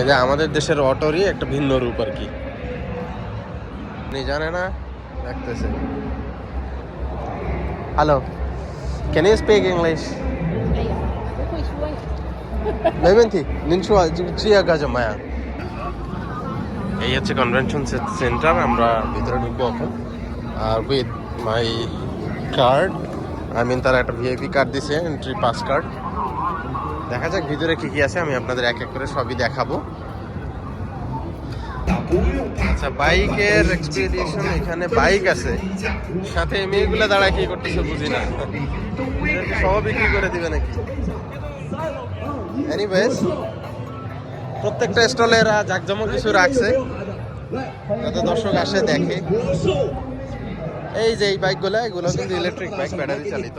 এটা আমাদের দেশের অটোরই একটা ভিন্ন রূপ আর কি। আপনি জানে না? দেখতেছে hello can you speak English নৈবেন্থি নিনসুয়া জিয়া গাজা মায়া এই হচ্ছে কনভেনশন সেন্টার আমরা ভিতরে ঢুকবো এখন। আর with my card I mean তারা একটা ভিআইপি কার্ড দিছে এন্ট্রি পাস কার্ড দেখা যাক ভিতরে কি কি আছে, আমি আপনাদের এক এক করে সবই দেখাবো। আচ্ছা বাইকের এক্সপিডিশন এখানে বাইক আছে। সাথে মেয়েগুলো দাঁড়ায় কি করতেছে বুঝি না। সব বিক্রি করে দিবে নাকি? এনিওয়েজ প্রত্যেকটা স্টলে এরা জাকজমক কিছু রাখছে। যাতে দর্শক আসে, দেখে। এই যে এই বাইকগুলো, এগুলো কিন্তু ইলেকট্রিক বাইক ব্যাটারি চালিত।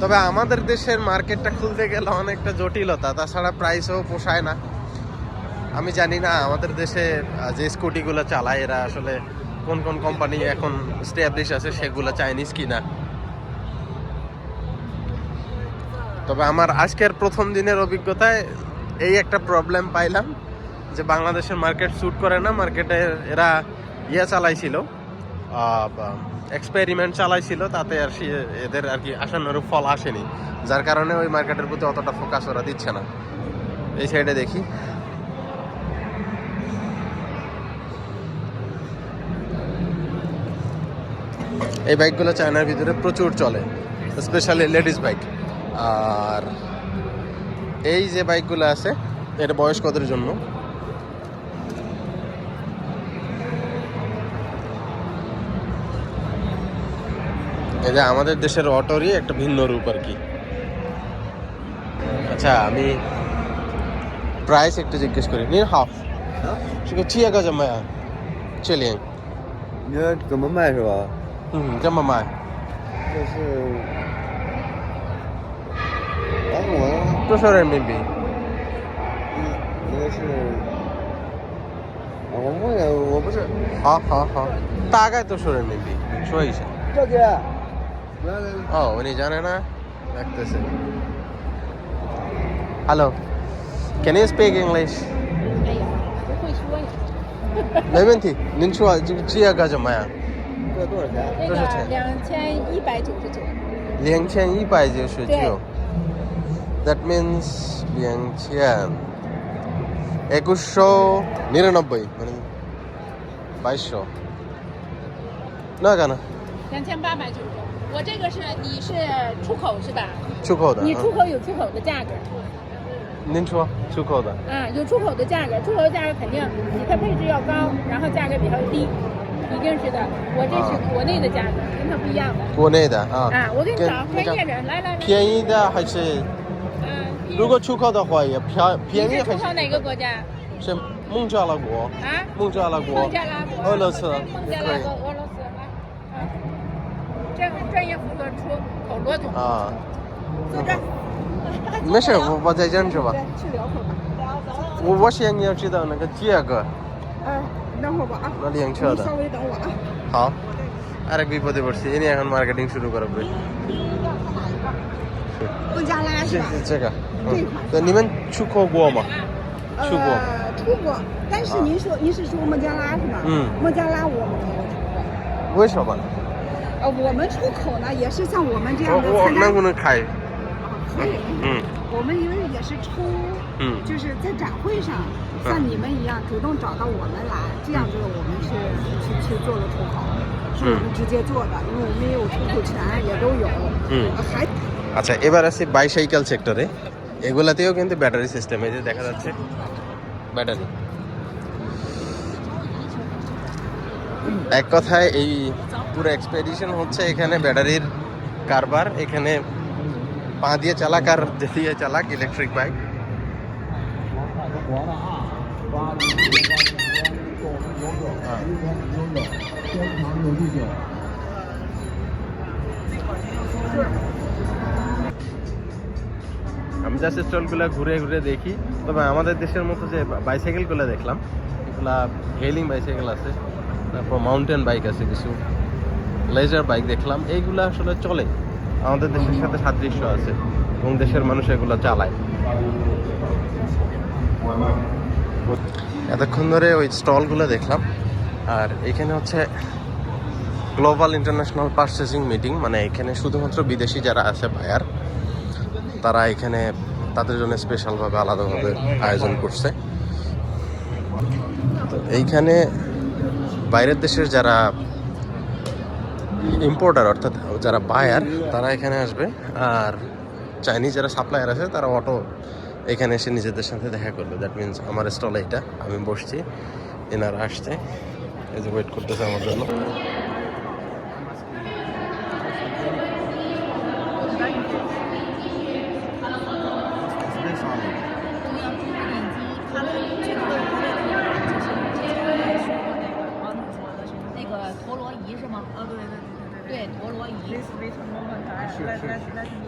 তবে আমাদের দেশের মার্কেটটা খুলতে গেলে অনেকটা জটিলতা, তাছাড়া প্রাইসও পোষায় না। আমি জানি না আমাদের দেশে যে স্কুটিগুলো চালায়, এরা আসলে কোন কোন কোম্পানি এখন স্ট্যাবলিশ আছে, সেগুলো চাইনিজ কিনা। তবে আমার আজকের প্রথম দিনের অভিজ্ঞতায় এই একটা প্রবলেম পাইলাম, যে বাংলাদেশের মার্কেট স্যুট করে না মার্কেটে এরা ইয়ে চালাইছিল। এক্সপেরিমেন্ট চালাইছিল, তাতে আর এদের আর কি আশানুরূপ ফল আসেনি। যার কারণে ওই মার্কেটের প্রতি অতটা ফোকাস ওরা দিচ্ছে না। এই সাইডে দেখি। এই বাইকগুলো চায়নার ভিতরে প্রচুর চলে স্পেশালি লেডিস বাইক আর এই যে বাইকগুলো আছে এটা বয়স্কদের জন্য? এই যে আমাদের দেশের অটোরই একটা ভিন্ন রূপ আর কি আচ্ছা আমি প্রাইস একটু জিজ্ঞেস করি নিন হাফ সেটা চিয়া গাজা মায়া চলিয়ে 你这怎么卖是吧？ হুম জামা মায় 这是，哎我，多少人民币？应应该是，啊我问了，我不是，好好好，大概多少人民币？说一下。赵姐，来来来， ও উনি জানে না দেখতেছে hello can you speak English 哎呀，不会说呀。没问题您说这个这个怎么样这多少钱？那多少钱个两千一百九十九。两千一百九十九 that means 两千একুশশো নিরানব্বই মানে বাইশশো না কেন 两千八百九十九， 我这个是你是出口是吧？出口的你出啊口有出口的价格，您说出口的啊，有出口的价格，出口的价格肯定比它配置要高，然后价格比它低，一定是的。我这是啊国内的价格，跟它不一样的。国内的啊啊，我给你跟找那个专业人，来来来。便宜的还是嗯，如果出口的话也便便宜还是是出口哪个国家？是孟加拉国啊？孟加拉国孟加拉国、俄罗斯孟加拉国俄罗斯这样专业负责出口罗总，啊坐这儿。没事我我在这儿是吧去聊会儿吧。我我想要知道那个价格嗯，等会儿吧啊。那两车的稍微等我啊。好আরেক বিপদে পড়ছি ইনি এখন মার্কেটিং শুরু করবে 孟加拉这是吧？这个嗯对你们出口过吗出过呃，出过，但是您说、您是说孟加拉是吧？嗯孟加拉我们没有出过。为什么 呃，我们出口呢也是像我们这样我我的参加能不能开啊，可以。嗯我们因为也是抽，嗯就是在展会上，像你们一样主动找到我们来，这样子我们是去去做了出口，是我们直接做的，因为我们也有出口权，也都有。嗯呃还 আচ্ছা এবার আছে বাইসাইকেল সেক্টরে এগুলাতেও কিন্তু ব্যাটারি সিস্টেম এই যে দেখা যাচ্ছে ব্যাটারি এক কথায় এই পুরো এক্সপেডিশন হচ্ছে এখানে ব্যাটারির কারবার, এখানে পা দিয়ে চালাক আর দিয়ে চালাক ইলেকট্রিক বাইক আমি জাস্ট স্টলগুলো ঘুরে ঘুরে দেখি। তবে আমাদের দেশের মতো যে বাইসাইকেলগুলো দেখলাম, এগুলা হেলিং বাইসাইকেল আছে। তারপর মাউন্টেন বাইক আছে কিছু লেজার বাইক দেখলাম, এইগুলো আসলে চলে। আমাদের দেশের সাথে সাদৃশ্য আছে এবং দেশের মানুষ এগুলো চালায়। এতক্ষণ ধরে ওই স্টলগুলো দেখলাম, আর এখানে হচ্ছে গ্লোবাল ইন্টারন্যাশনাল পারচেসিং মিটিং মানে এখানে শুধুমাত্র বিদেশি যারা আছে বায়ার তারা এখানে তাদের জন্য স্পেশালভাবে আলাদাভাবে আয়োজন করছে। তো এইখানে বাইরের দেশের যারা ইম্পোর্টার অর্থাৎ যারা বায়ার তারা এখানে আসবে। আর চাইনিজ যারা সাপ্লায়ার আছে, তারা অটো এখানে এসে নিজেদের সাথে দেখা করবে। দ্যাট মিনস আমার স্টল এইটা, আমি বসছি, এনারা আসছে। এই যে ওয়েট করতেছে আমার জন্য। This please, one more let Sure, sure.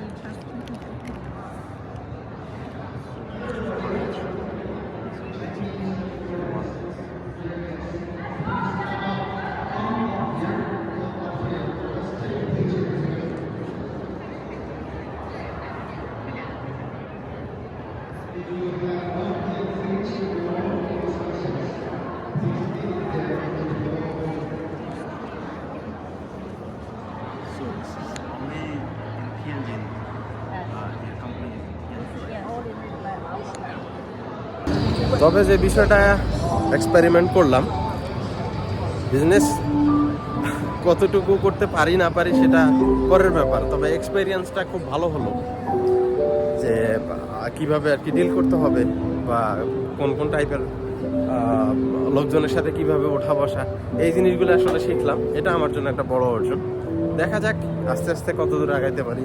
তবে যে বিষয়টা এক্সপেরিমেন্ট করলাম বিজনেস কতটুকু করতে পারি না পারি সেটা পরের ব্যাপার। তবে এক্সপেরিয়েন্সটা খুব ভালো হলো যে কীভাবে আর কি ডিল করতে হবে বা কোন কোন টাইপের লোকজনের সাথে কীভাবে ওঠা বসা, এই জিনিসগুলো আসলে শিখলাম। এটা আমার জন্য একটা বড় অর্জন। দেখা যাক আস্তে আস্তে কত দূর আগাইতে পারি।